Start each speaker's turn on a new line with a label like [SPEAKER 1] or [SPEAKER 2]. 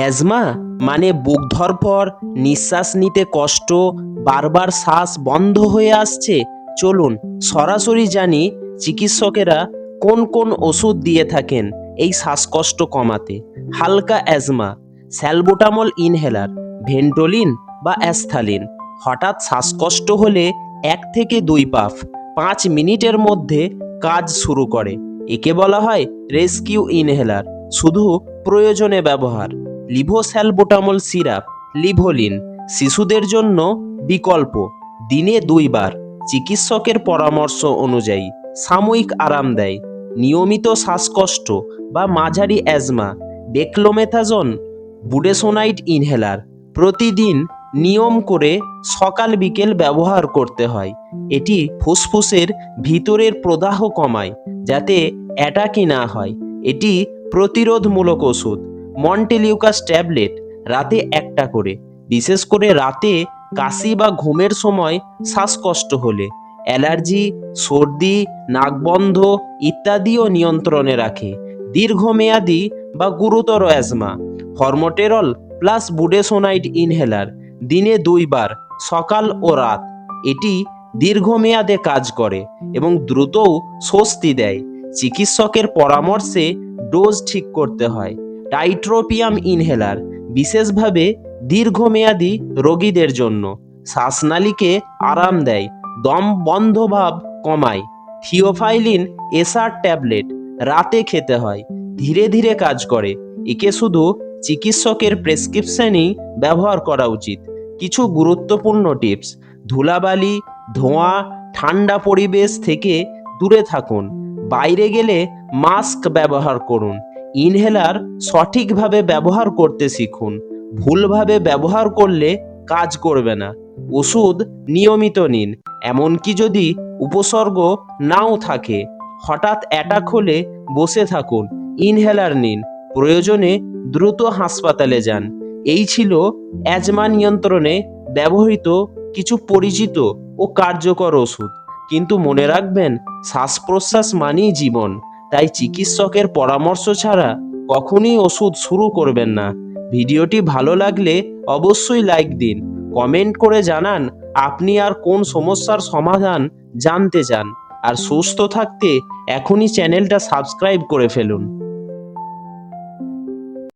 [SPEAKER 1] Asthma মানে বুক ধরপর নিঃশ্বাস নিতে কষ্ট, বারবার শ্বাস বন্ধ হয়ে আসছে। চলুন সরাসরি জানি চিকিৎসকেরা কোন কোন ওষুধ দিয়ে থাকেন এই শ্বাসকষ্ট কমাতে। হালকা অ্যাজমা স্যালবোটামল ইনহেলার, ভেন্টোলিন বা অ্যাস্থালিন। হঠাৎ শ্বাসকষ্ট হলে এক থেকে দুই পাফ, পাঁচ মিনিটের মধ্যে কাজ শুরু করে। একে বলা হয় রেস্কিউ ইনহেলার। শুধু প্রয়োজনে ব্যবহার। লিভোস্যালবোটামল সিরাপ, লিভোলিন, শিশুদের জন্য বিকল্প, দিনে দুইবার, চিকিৎসকের পরামর্শ অনুযায়ী, সাময়িক আরাম দেয়, নিয়মিত শ্বাসকষ্ট বা মাঝারি অ্যাজমা, ডেক্লোমেথাজন, বুডেসোনাইট ইনহেলার, প্রতিদিন নিয়ম করে সকাল বিকেল ব্যবহার করতে হয়। এটি ফুসফুসের ভিতরের প্রদাহ কমায়, যাতে অ্যাটাকি না হয়। এটি প্রতিরোধমূলক ওষুধ। মন্টেলিউকাস ট্যাবলেট রাতে একটা করে। বিশেষ করে রাতে কাশি বা ঘুমের সময় শ্বাসকষ্ট হলে। অ্যালার্জি, সর্দি, নাকবন্ধ ইত্যাদিও নিয়ন্ত্রণে রাখে। দীর্ঘমেয়াদী বা গুরুতর asthma, formoterol plus budesonide inhaler দিনে দুইবার, সকাল ও রাত। এটি দীর্ঘমেয়াদে কাজ করে এবং দ্রুতও স্বস্তি দেয়। চিকিৎসকের পরামর্শে ডোজ ঠিক করতে হয়। টাইট্রোপিয়াম ইনহেলার বিশেষভাবে দীর্ঘমেয়াদী রোগীদের জন্য। শ্বাসনালীকে আরাম দেয়, দম বন্ধ ভাব কমায়। থিওফাইলিন এসার ট্যাবলেট, রাতে খেতে হয়, ধীরে ধীরে কাজ করে। একে শুধু চিকিৎসকের প্রেসক্রিপশনই ব্যবহার করা উচিত। কিছু গুরুত্বপূর্ণ টিপস, ধুলাবালি, ধোঁয়া, ঠান্ডা পরিবেশ থেকে দূরে থাকুন। বাইরে গেলে মাস্ক ব্যবহার করুন। ইনহেলার সঠিকভাবে ব্যবহার করতে শিখুন। ভুলভাবে ব্যবহার করলে কাজ করবে না। ওষুধ নিয়মিত নিন, এমনকি যদি উপসর্গ নাও থাকে। হঠাৎ অ্যাটাক হলে বসে থাকুন, ইনহেলার নিন, প্রয়োজনে দ্রুত হাসপাতালে যান। এই ছিল অ্যাজমা নিয়ন্ত্রণে ব্যবহৃত কিছু পরিচিত ও কার্যকর ওষুধ। কিন্তু মনে রাখবেন শ্বাস প্রশ্বাস মানেই জীবন। তাই চিকিৎসকের পরামর্শ ছাড়া কখনই ওষুধ শুরু করবেন না। ভিডিওটি ভালো লাগলে অবশ্যই লাইক দিন, কমেন্ট করে জানান আপনি আর কোন সমস্যার সমাধান জানতে চান। আর সুস্থ থাকতে এখনই চ্যানেলটা সাবস্ক্রাইব করে ফেলুন।